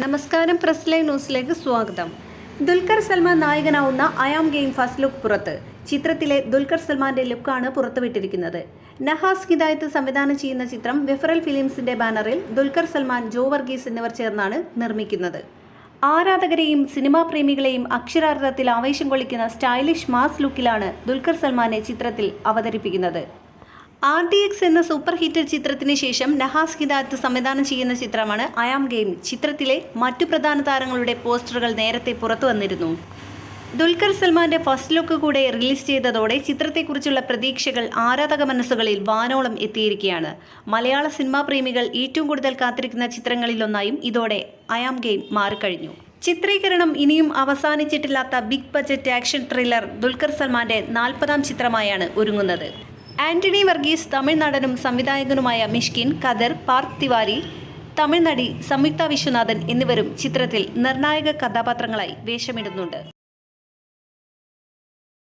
നമസ്കാരം press live ന്യൂസിലേക്ക് സ്വാഗതം. ദുൽഖർ സൽമാൻ നായകനാവുന്ന ആം ഗെയിം ഫസ്റ്റ് ലുക്ക് പുറത്ത്. ചിത്രത്തിലെ ദുൽഖർ സൽമാന്റെ ലുക്കാണ് പുറത്തുവിട്ടിരിക്കുന്നത്. നഹാസ് ഹിദായത്ത് സംവിധാനം ചെയ്യുന്ന ചിത്രം വെഫറൽ ഫിലിംസിന്റെ ബാനറിൽ ദുൽഖർ സൽമാൻ ജോ വർഗീസ് എന്നിവർ ചേർന്നാണ് നിർമ്മിക്കുന്നത്. ആരാധകരെയും സിനിമാ പ്രേമികളെയും അക്ഷരാർത്ഥത്തിൽ ആവേശം കൊള്ളിക്കുന്ന സ്റ്റൈലിഷ് മാസ് ലുക്കിലാണ് ദുൽഖർ സൽമാനെ ചിത്രത്തിൽ അവതരിപ്പിക്കുന്നത്. ആർ ഡി എക്സ് എന്ന സൂപ്പർ ഹിറ്റ് ചിത്രത്തിന് ശേഷം നഹാസ് ഹിദാത്ത് സംവിധാനം ചെയ്യുന്ന ചിത്രമാണ് ഐ ആം ഗെയിം. ചിത്രത്തിലെ മറ്റു പ്രധാന താരങ്ങളുടെ പോസ്റ്ററുകൾ നേരത്തെ പുറത്തു വന്നിരുന്നു. ദുൽഖർ സൽമാന്റെ ഫസ്റ്റ് ലുക്ക് കൂടെ റിലീസ് ചെയ്തതോടെ ചിത്രത്തെക്കുറിച്ചുള്ള പ്രതീക്ഷകൾ ആരാധക മനസ്സുകളിൽ വാനോളം എത്തിയിരിക്കുകയാണ്. മലയാള സിനിമാ പ്രേമികൾ ഏറ്റവും കൂടുതൽ കാത്തിരിക്കുന്ന ചിത്രങ്ങളിലൊന്നായും ഇതോടെ ഐ ആം ഗെയിം മാറിക്കഴിഞ്ഞു. ചിത്രീകരണം ഇനിയും അവസാനിച്ചിട്ടില്ലാത്ത big budget action thriller Dulquer സൽമാന്റെ നാൽപ്പതാം ചിത്രമായാണ് ഒരുങ്ങുന്നത്. ആന്റണി വർഗീസ് തമിഴ് നടനും സംവിധായകനുമായ മിഷ്കിൻ കദർ പാർക്ക് തിവാരി തമിഴ് നടി സംയുക്ത വിശ്വനാഥൻ എന്നിവരും ചിത്രത്തിൽ നിർണായക കഥാപാത്രങ്ങളായി വേഷമിടുന്നുണ്ട്.